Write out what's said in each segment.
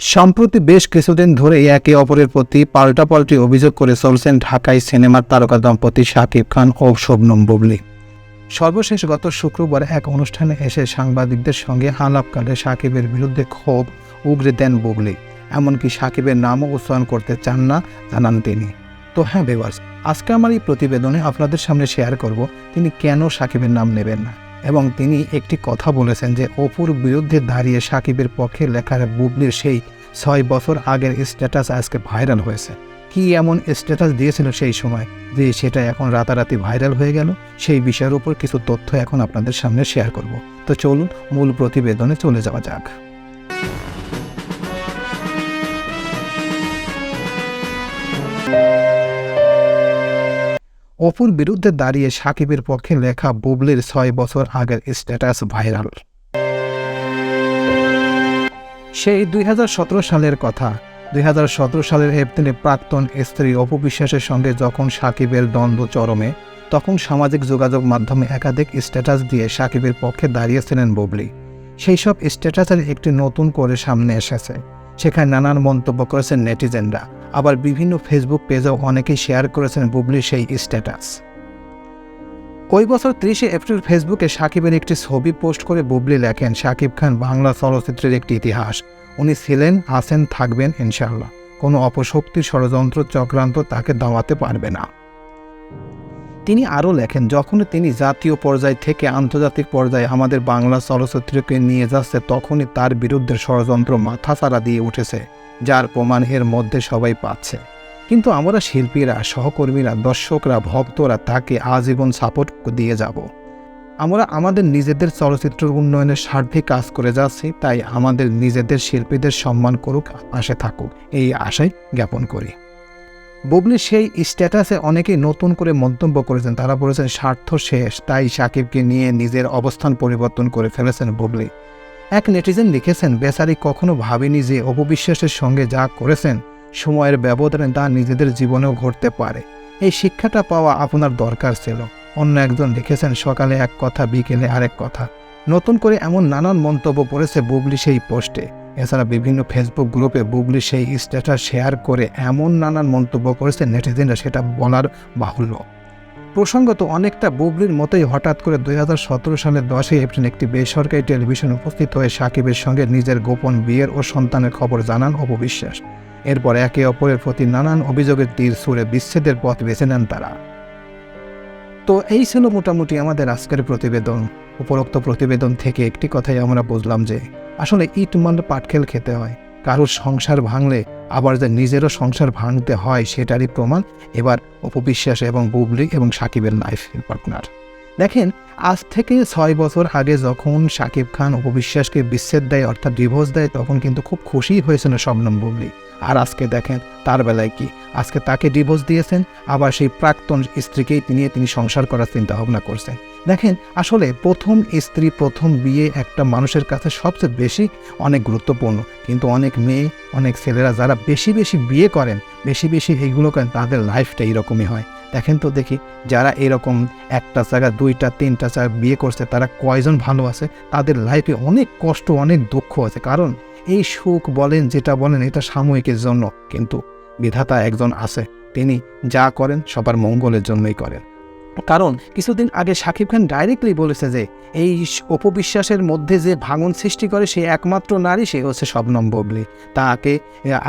সম্প্রতি বেশ কিছুদিন ধরে একে অপরের প্রতি পাল্টাপাল্টি অভিযোগ করে চলছেন ঢাকায় সিনেমার তারকা দম্পতি শাকিব খান ও শবনম বুবলি। সর্বশেষ গত শুক্রবার এক অনুষ্ঠানে এসে সাংবাদিকদের সঙ্গে আলাপকালে সাকিবের বিরুদ্ধে ক্ষোভ উগরে দেন বুবলি। এমনকি সাকিবের নামও উচ্চারণ করতে চান না, জানান তিনি। তো হ্যাঁ বেওয়ার্স আজকে আমার এই প্রতিবেদনে আপনাদের সামনে শেয়ার করব তিনি কেন সাকিবের নাম নেবেন না। এবং তিনি একটি কথা বলেছেন যে অপুর বিরুদ্ধে দাঁড়িয়ে সাকিবের পক্ষে লেখার বুবলির সেই ছয় বছর আগের স্ট্যাটাস আজকে ভাইরাল হয়েছে। কি এমন স্ট্যাটাস দিয়েছিল সেই সময় যে সেটা এখন রাতারাতি ভাইরাল হয়ে গেল? সেই বিষয়ের উপর কিছু তথ্য এখন আপনাদের সামনে শেয়ার করব। তো চলুন মূল প্রতিবেদনে চলে যাওয়া যাক। অপুর বিরুদ্ধে দাঁড়িয়ে সাকিবের পক্ষে লেখা বুবলির ছয় বছর আগের স্ট্যাটাস ভাইরাল। সেই দুই হাজার সতেরো সালের কথা, দুই হাজার সতেরো সালের এপ্রিলে প্রাক্তন স্ত্রী অপু বিশ্বাসের সঙ্গে যখন সাকিবের দ্বন্দ্ব চরমে, তখন সামাজিক যোগাযোগ মাধ্যমে একাধিক স্ট্যাটাস দিয়ে সাকিবের পক্ষে দাঁড়িয়েছিলেন বুবলি। সেই সব স্ট্যাটাসের একটি নতুন করে সামনে এসেছে, সেখানে নানান মন্তব্য করেছেন নেটিজেনরা। আবার বিভিন্ন ফেসবুক পেজেও অনেকেই শেয়ার করেছেন বুবলির সেই স্ট্যাটাস ওই বছর ত্রিশে এপ্রিল ফেসবুকে সাকিবের একটি ছবি পোস্ট করে বুবলি লেখেন, সাকিব খান বাংলা চলচ্চিত্রের একটি ইতিহাস। উনি ছিলেন, আছেন, থাকবেন ইনশাল্লাহ কোনো অপশক্তির ষড়যন্ত্র, চক্রান্ত তাকে দাওয়াতে পারবে না। তিনি আরও লেখেন, যখন তিনি জাতীয় পর্যায় থেকে আন্তর্জাতিক পর্যায়ে আমাদের বাংলা চলচ্চিত্রকে নিয়ে যাচ্ছে, তখনই তার বিরুদ্ধে ষড়যন্ত্র মাথাচাড়া দিয়ে উঠেছে। যার প্রমাণ এর মধ্যে সবাই পাচ্ছে। কিন্তু আমরা শিল্পীরা, সহকর্মীরা, দর্শকরা, ভক্তরা তাকে আজীবন সাপোর্ট দিয়ে যাব। আমরা আমাদের নিজেদের চলচ্চিত্র উন্নয়নের স্বার্থে কাজ করে যাচ্ছি, তাই আমাদের নিজেদের শিল্পীদের সম্মান করুক, পাশে থাকুক, এই আশায় জ্ঞাপন করি। বুবলির সেই স্ট্যাটাসে অনেকেই নতুন করে মন্তব্য করেছেন। তারা বলেছেন, স্বার্থ শেষ। তাই সাকিবকে নিয়ে নিজের অবস্থান পরিবর্তন করে ফেলেছেন বুবলি। এক নেটিজেন লিখেছেন, বেচারি কখনো ভাবেনি যে অপবিশ্বাসের সঙ্গে যা করেছেন, সময়ের ব্যবধানে তা নিজেদের জীবনেও ঘটতে পারে। এই শিক্ষাটা পাওয়া আপনার দরকার ছিল। অন্য একজন লিখেছেন, সকালে এক কথা, বিকেলে আরেক কথা। নতুন করে এমন নানান মন্তব্য পড়েছে বুবলি সেই পোস্টে। এছাড়া বিভিন্ন ফেসবুক গ্রুপে বুবলি সেই স্ট্যাটাস শেয়ার করে এমন নানান মন্তব্য করেছে নেটিজেনরা, সেটা বলার বাহুল্য। প্রসঙ্গত, অনেকটা বুবলির মতোই হঠাৎ করে দুই সালের দশই এপ্রিল একটি বেসরকারি টেলিভিশন উপস্থিত হয়ে সাকিবের সঙ্গে নিজের গোপন বিয়ের ও সন্তানের খবর জানান অপবিশ্বাস। এরপর একে অপরের প্রতি নানান অভিযোগের তীর ছুড়ে বিচ্ছেদের পথ বেছে নেন তারা। তো এই ছিল মোটামুটি আমাদের আজকের প্রতিবেদন। উপরোক্ত প্রতিবেদন থেকে একটি কথাই আমরা বুঝলাম যে, আসলে ইট মারলে পাটখেল খেতে হয়। কারোর সংসার ভাঙলে আবার যে নিজেরও সংসার ভাঙতে হয়, সেটারই প্রমাণ এবার অপবিশ্বাস এবং বুবলি এবং সাকিবের লাইফ পার্টনার দেখেন, আজ থেকে ছয় বছর আগে যখন সাকিব খান অপবিশ্বাসকে বিচ্ছেদ দেয় অর্থাৎ ডিভোর্স দেয়, তখন কিন্তু খুব খুশি হয়েছিল শবনম বুবলি। আর আজকে দেখেন, তার বেলায় কি? আজকে তাকে ডিভোর্স দিয়েছেন, আবার সেই প্রাক্তন স্ত্রীকেই নিয়ে তিনি সংসার করার চিন্তা ভাবনা করছেন। দেখেন, আসলে প্রথম স্ত্রী, প্রথম বিয়ে একটা মানুষের কাছে সবচেয়ে বেশি অনেক গুরুত্বপূর্ণ। কিন্তু অনেক মেয়ে, অনেক ছেলেরা যারা বেশি বেশি বিয়ে করেন, বেশি বেশি এইগুলো করেন, তাদের লাইফটা এইরকমই হয়। দেখেন তো দেখি, যারা এরকম একটা জায়গা দুইটা, তিনটা জায়গা বিয়ে করছে, তারা কয়জন ভালো আছে? তাদের লাইফে অনেক কষ্ট, অনেক দুঃখ আছে। কারণ এই সুখ বলেন, যেটা বলেন, এটা সাময়িকের জন্য। কিন্তু বিধাতা একজন আছে, তিনি যা করেন সবার মঙ্গলের জন্যই করেন। কারণ কিছুদিন আগে শাকিব খান ডাইরেক্টলি বলেছে যে, এই অপবিশ্বাসের মধ্যে যে ভাঙন সৃষ্টি করে সে একমাত্র নারী, সে হচ্ছে শবনম ববলি। তাকে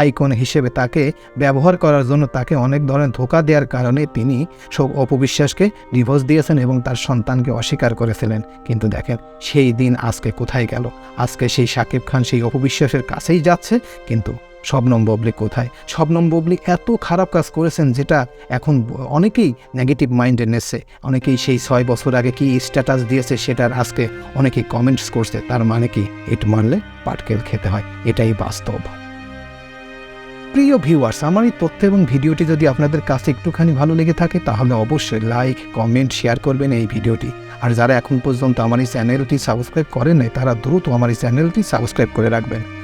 আইকন হিসেবে তাকে ব্যবহার করার জন্য তাকে অনেক ধরনের ধোকা দেওয়ার কারণে তিনি সব অপবিশ্বাসকে ডিভোর্স দিয়েছেন এবং তার সন্তানকে অস্বীকার করেছিলেন। কিন্তু দেখেন, সেই দিন আজকে কোথায় গেল? আজকে সেই শাকিব খান সেই অপবিশ্বাসের কাছেই যাচ্ছে, কিন্তু শবনম ববলি কোথায়? শবনম ববলি এত খারাপ কাজ করেছেন যেটা এখন অনেকেই নেগেটিভ মাইন্ডে নেছে। অনেকেই সেই ছয় বছর আগে কি স্ট্যাটাস দিয়েছে সেটার আজকে অনেকেই কমেন্টস করছে। তার মানে কি? ইট মারলে পাটকেল খেতে হয়। এটাই বাস্তব। প্রিয় ভিউয়ার্স আমার এই তথ্য এবং ভিডিওটি যদি আপনাদের কাছে একটুখানি ভালো লেগে থাকে, তাহলে অবশ্যই লাইক কমেন্ট শেয়ার করবেন এই ভিডিওটি। আর যারা এখন পর্যন্ত আমার এই চ্যানেলটি সাবস্ক্রাইব করেন নাই তারা দ্রুত আমার এই চ্যানেলটি সাবস্ক্রাইব করে রাখবেন।